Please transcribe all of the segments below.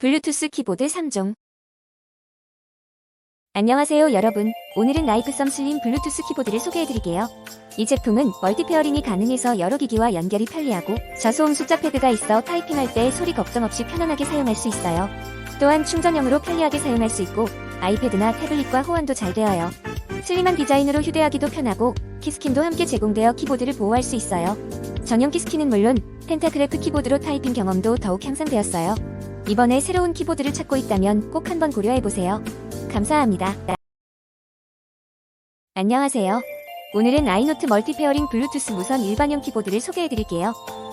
블루투스 키보드 3종. 안녕하세요 여러분. 오늘은 라이프 썸 슬림 블루투스 키보드를 소개해드릴게요. 이 제품은 멀티페어링이 가능해서 여러 기기와 연결이 편리하고 저소음 숫자 패드가 있어 타이핑할 때 소리 걱정 없이 편안하게 사용할 수 있어요. 또한 충전형으로 편리하게 사용할 수 있고 아이패드나 태블릿과 호환도 잘 되어요. 슬림한 디자인으로 휴대하기도 편하고 키스킨도 함께 제공되어 키보드를 보호할 수 있어요. 전용 키스킨은 물론 펜타그래프 키보드로 타이핑 경험도 더욱 향상되었어요. 이번에 새로운 키보드를 찾고 있다면 꼭 한번 고려해보세요. 감사합니다. 안녕하세요. 오늘은 아이노트 멀티페어링 블루투스 무선 일반형 키보드를 소개해드릴게요.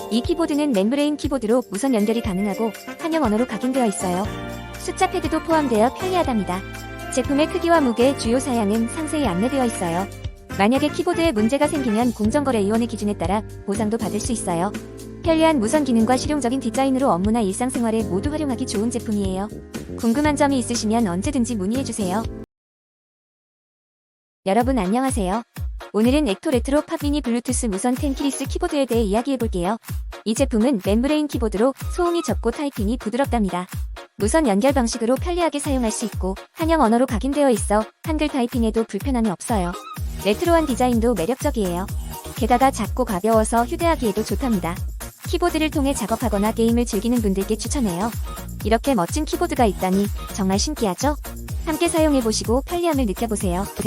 이 키보드는 멤브레인 키보드로 무선 연결이 가능하고 한영 언어로 각인되어 있어요. 숫자 패드도 포함되어 편리하답니다. 제품의 크기와 무게, 주요 사양은 상세히 안내되어 있어요. 만약에 키보드에 문제가 생기면 공정거래위원회 기준에 따라 보상도 받을 수 있어요. 편리한 무선 기능과 실용적인 디자인으로 업무나 일상생활에 모두 활용하기 좋은 제품이에요. 궁금한 점이 있으시면 언제든지 문의해주세요. 여러분 안녕하세요. 오늘은 엑토 레트로 팝 미니 블루투스 무선 텐키리스 키보드에 대해 이야기해볼게요. 이 제품은 멤브레인 키보드로 소음이 적고 타이핑이 부드럽답니다. 무선 연결 방식으로 편리하게 사용할 수 있고 한영 언어로 각인되어 있어 한글 타이핑에도 불편함이 없어요. 레트로한 디자인도 매력적이에요. 게다가 작고 가벼워서 휴대하기에도 좋답니다. 키보드를 통해 작업하거나 게임을 즐기는 분들께 추천해요. 이렇게 멋진 키보드가 있다니 정말 신기하죠? 함께 사용해보시고 편리함을 느껴보세요.